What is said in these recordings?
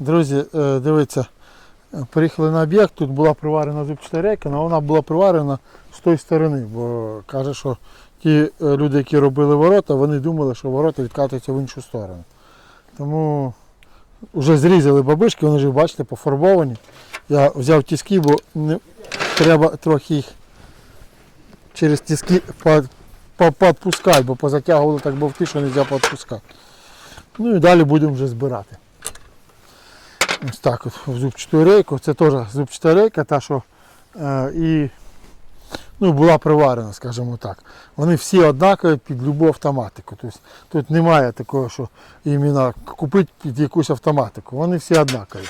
Друзі, е, дивіться, приїхали на об'єкт, тут була приварена зубчата рейка, але вона була приварена з тої сторони, бо каже, що ті е, люди, які робили ворота, вони думали, що ворота відкатуються в іншу сторону. Тому вже зрізали бабишки, вони вже, бачите, пофарбовані. Я взяв тіски, бо не, треба трохи їх через тіски підпускати, бо позатягували так бовти, що не можна підпускати. Ну і далі будемо вже збирати. Ось так от в зубчату рейку. Це теж зубчата рейка, та що е, і ну, була приварена, скажімо так. Вони всі однакові під любу автоматику. Тобто тут немає такого, що іменно купити під якусь автоматику. Вони всі однакові.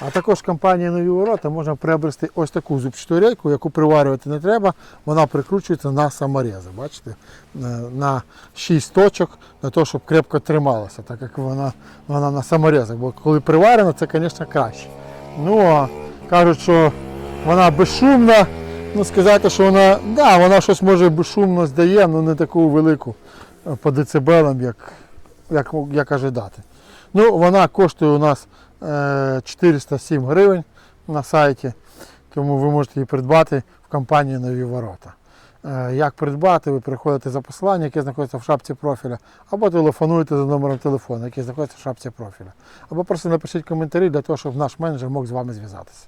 А також компанія нові ворота можна приобрести ось таку зубчату рейку, яку приварювати не треба, вона прикручується на саморези. Бачите? Е, На 6 точок для того, щоб крепко трималася, так як вона, вона на саморезах. Бо коли приварена, це, звісно, краще. Ну а кажуть, що вона безшумна. Ну, сказати, що вона, да, вона щось може безшумно здає, але не таку велику е, по децибелам, як, як, як ожидати. Ну, вона коштує у нас 407 гривень на сайті, тому ви можете її придбати в компанії Нові Ворота. Е, Як придбати, ви приходите за посилання, яке знаходиться в шапці профіля, або телефонуєте за номером телефону, який знаходиться в шапці профіля. Або просто напишіть коментарі для того, щоб наш менеджер мог з вами зв'язатися.